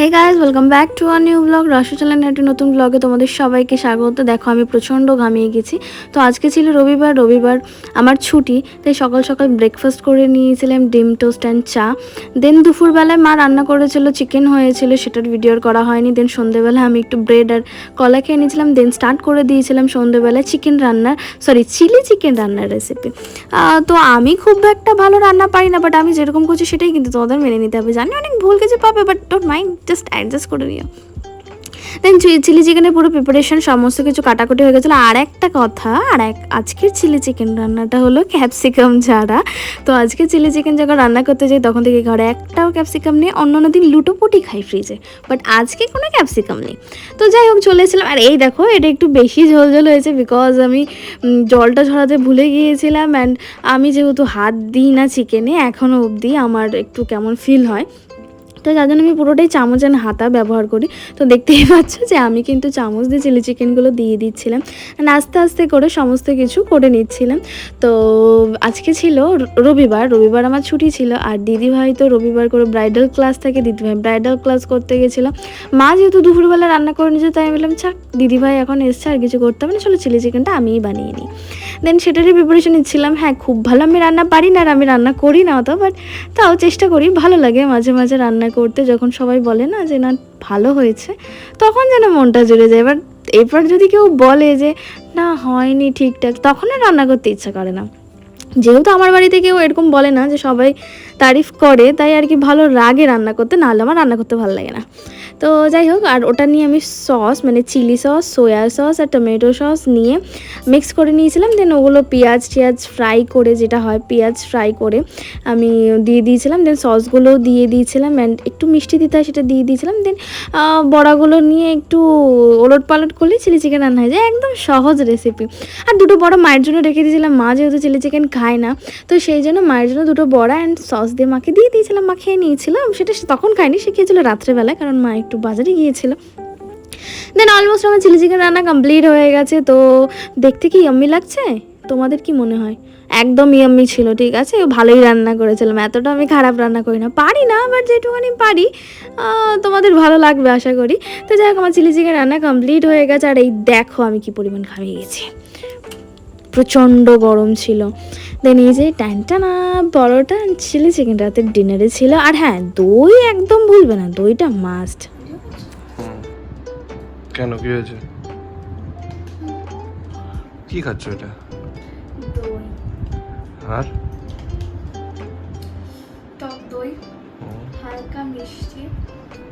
Hey guys welcome back to our new blog রস চ্যানেলের একটি নতুন ব্লগে তোমাদের সবাইকে স্বাগত। দেখো, আমি প্রচণ্ড ঘামিয়ে গেছি। তো আজকে ছিল রবিবার রবিবার আমার ছুটি, তাই সকাল সকাল ব্রেকফাস্ট করে নিয়েছিলাম ডিম টোস্ট অ্যান্ড চা। দেন দুপুরবেলায় মা রান্না করেছিল চিকেন হয়েছিল, সেটার ভিডিও করা হয়নি। দেন সন্ধেবেলায় আমি একটু ব্রেড আর কলা খেয়ে নিয়েছিলাম। দেন স্টার্ট করে দিয়েছিলাম সন্ধেবেলায় চিকেন রান্নার সরি চিলি চিকেন রান্নার রেসিপি তো আমি খুব একটা ভালো রান্না পারি না বাট আমি যেরকম করছি সেটাই কিন্তু তোমাদের মেনে নিতে হবে। জানি অনেক ভুল কিছু পাবে but don't mind just adjust করে নিও। দেন চিলি চিকেনের পুরো প্রিপারেশন সমস্ত কিছু কাটাকুটি হয়ে গেছিল। আর একটা কথা, আর এক, আজকের চিলি চিকেন রান্নাটা হলো ক্যাপসিকাম ছাড়া। তো আজকে চিলি চিকেন যখন রান্না করতে যাই, তখন থেকে ঘরে একটাও ক্যাপসিকাম নেই অন্য অন্য দিন লুটোপুটি খাই ফ্রিজে বাট আজকে কোনো ক্যাপসিকাম নেই। তো যাই হোক, চলে এসেছিলাম। আর এই দেখো, এটা একটু বেশি ঝোল ঝোল হয়েছে বিকজ আমি জলটা ঝরাতে ভুলে গিয়েছিলাম। অ্যান্ড আমি যেহেতু হাত দিই না চিকেনে এখনও অবধি আমার একটু কেমন ফিল হয়। তো যার জন্য আমি পুরোটাই চামচ আর হাতা ব্যবহার করি। তো দেখতেই পাচ্ছ যে আমি কিন্তু চামচ দিয়ে চিলি চিকেনগুলো দিয়ে দিচ্ছিলাম। And আস্তে আস্তে করে সমস্ত কিছু করে নিচ্ছিলাম। তো আজকে ছিল রবিবার রবিবার আমার ছুটি ছিল। আর দিদিভাই তো রবিবার করে ব্রাইডাল ক্লাস থাকে, দিদিভাই ব্রাইডাল ক্লাস করতে গেছিলাম মা যেহেতু দুপুরবেলা রান্না করে নিয়েছে, তাই আমি বললাম চাক দিদিভাই এখন এসছে, আর কিছু করতে হবে না, চলো চিলি চিকেনটা আমিই বানিয়ে নিই। দেন সেটারই প্রিপারেশন নিচ্ছিলাম। হ্যাঁ খুব ভালো আমি রান্না পারি না, আর আমি রান্না করি না অত বাট তাও চেষ্টা করি, ভালো লাগে মাঝে মাঝে রান্না করতে যখন সবাই বলে না যে না, ভালো হয়েছে, তখন যেন মনটা জুড়ে যায়। এবার, এরপর যদি কেউ বলে যে, না, হয়নি ঠিকঠাক তখন আর রান্না করতে ইচ্ছা করে না। যেহেতু আমার বাড়িতে কেউ এরকম বলে না যে সবাই তারিফ করে, তাই আর কি ভালো রাগে রান্না করতে, নাহলে আমার রান্না করতে ভালো লাগে না। তো যাই হোক, আর ওটা নিয়ে আমি সস মানে চিলি সস সোয়া সস আর টমেটো সস নিয়ে মিক্স করে নিয়েছিলাম। দেন ওগুলো পেঁয়াজ টিয়াজ ফ্রাই করে, যেটা হয় পেঁয়াজ ফ্রাই করে, আমি দিয়ে দিয়েছিলাম। দেন সসগুলোও দিয়ে দিয়েছিলাম অ্যান্ড একটু মিষ্টি দিতে হয় সেটা দিয়ে দিয়েছিলাম। দেন বড়াগুলো নিয়ে একটু ওলট পালট করলে চিলি চিকেন রান্না হয়ে যায়। একদম সহজ রেসিপি আর দুটো বড় মায়ের জন্য রেখে দিয়েছিলাম। মা যেহেতু চিলি চিকেন খায় না। তো সেই জন্য মায়ের জন্য দুটো বড়া অ্যান্ড সস দিয়ে মাকে দিয়ে দিয়েছিলাম। মা খেয়ে নিয়েছিলাম। সেটা তখন খায়নি, সে খেয়েছিল রাত্রেবেলায় কারণ মা একটু বাজারে গিয়েছিল। দেন অলমোস্ট আমার চিলি চিকেন রান্না কমপ্লিট হয়ে গেছে। তো দেখতে কি ইয়াম্মি লাগছে? তোমাদের কি মনে হয়? একদম ইয়াম্মি ছিল, ঠিক আছে? ভালোই রান্না করেছিলাম। এতটা আমি খারাপ রান্না করি না। পারি না বাট যেটুকুনি পারি তোমাদের ভালো লাগবে আশা করি। তো যাই হোক, আমার চিলি চিকেন রান্না কমপ্লিট হয়ে গেছে। আর এই দেখো আমি কি পরিমাণ ঘামিয়ে গেছি। প্রচণ্ড গরম ছিল। দেন এই যে টানটানা বড়টা চিলি চিকেন রাতের ডিনারে ছিল। আর হ্যাঁ দই একদম ভুলবে না দইটা মাস্ট কেন কি হয়েছে? কি খাচ্ছ এটা? আর? টক দই হালকা মিষ্টি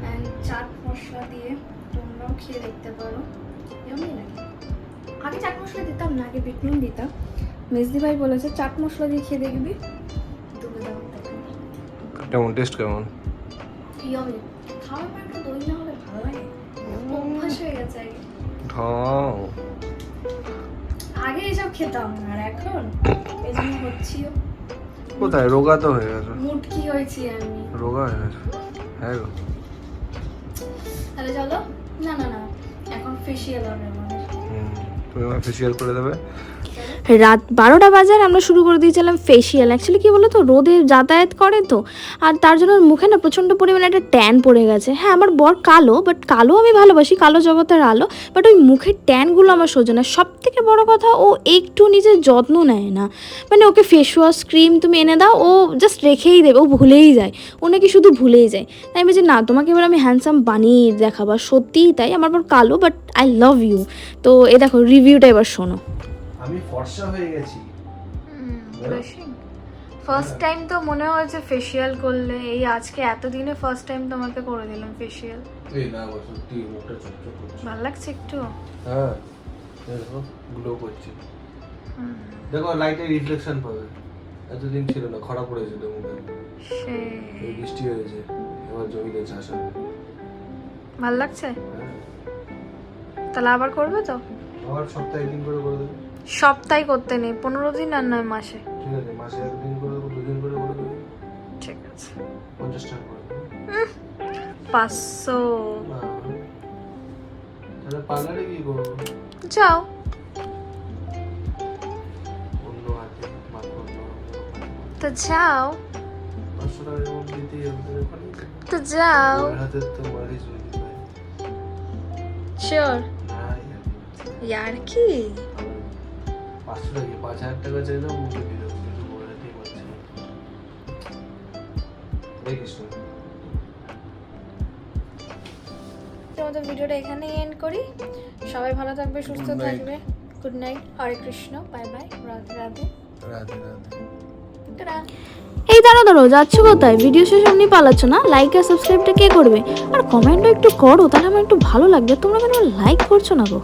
অ্যান্ড চাট মশলা দিয়ে তোমরাও খেয়ে দেখতে পারো। এমনি নাকি আগে চাট মশলা দিতাম না আগে বিট নুন দিতাম। মেজদি ভাই বলেছে চাট মশলা দিয়ে খেয়ে দেখবি। কেমন টেস্ট কেমন? আগে। এসব খেতাম না আর এখন এই জন্য হচ্ছিও। কোথায়? রোগা তো হয়ে গেছে। মুটকি হয়েছি আমি। রোগা হয়ে গেছে। হ্যাঁ গো। তাহলে চলো? না না না। এখন ফেসিয়াল হবে আমাদের ফেসিয়াল করে দেবে? রাত বারোটা বাজার আমরা শুরু করে দিয়েছিলাম ফেসিয়াল অ্যাকচুয়ালি কী বলো তো রোদে যাতায়াত করে তো। আর তার জন্য মুখে না প্রচণ্ড পরিমাণে একটা ট্যান পড়ে গেছে। হ্যাঁ আমার বর কালো বাট কালো আমি ভালোবাসি, কালো জগতের আলো। বাট ওই মুখের ট্যানগুলো আমার সহ্য না। সব থেকে বড় কথা, ও একটু নিজের যত্ন নেয় না। মানে ওকে ফেস ওয়াশ ক্রিম তুমি এনে দাও, ও জাস্ট রেখেই দেবে, ও ভুলেই যায়। ও নাকি শুধু ভুলেই যায়। তাই আমি বলছি, না, তোমাকে এবার আমি হ্যান্ডসাম বানিয়ে দেখাবো। সত্যিই তাই, আমার বর কালো বাট আই লাভ ইউ তো এ দেখো রিভিউটা এবার শোনো। আমি ফর্সা হয়ে গেছি। ফার্স্ট টাইম তো মনে হয়েছে ফেসিয়াল করলে এই আজকে এতদিনে ফার্স্ট টাইম তোমাকে করে দিলাম ফেসিয়াল এই না গো সত্যি মুখটা চকচক করছে। ভালো লাগছে একটু? হ্যাঁ দেখো গ্লো করছে। দেখো লাইটের রিফ্লেকশন পাবে। এতদিন ছিল না খরা পড়েছিল মুখে। সে। এই বৃষ্টি হয়েছে এবার জমিতে চাষ হবে। ভালো লাগছে? হ্যাঁ। তাহলে আবার করবে তো? আবার সপ্তাহে একদিন করে করে দেবে। সপ্তাহে করতে নেই পনেরো দিন আর নয় মাসে। ঠিক আছে মাসে একদিন করে দেবো দুদিন করে করে দেবে। ঠিক আছে। পঞ্চাশ টাকা করে পাঁচশো। তাহলে পার্লারে কি করব যাও। তো যাও। তো যাও। শিওর ইয়ার কি পাঁচশো টাকা পাঁচ হাজার টাকা চাইলেও মুখে দিয়ে দেবো কিন্তু ওর হাতেই পাচ্ছি? না কৃষ্ণ। তো আমাদের ভিডিওটা এখানেই এন্ড করি। সবাই ভালো থাকবে সুস্থ থাকবে। Good night Hare Krishna bye bye Radhe Radhe Radhe. Radhe এই দাঁড়ো দাঁড়ো যাচ্ছ কোথায়? ভিডিও শেষ এমনি পালাচ্ছ না? লাইক আর সাবস্ক্রাইবটা কে করবে? আর কমেন্টও একটু করো তাহলে আমার একটু ভালো লাগবে। তোমরা কেন লাইক করছ না গো?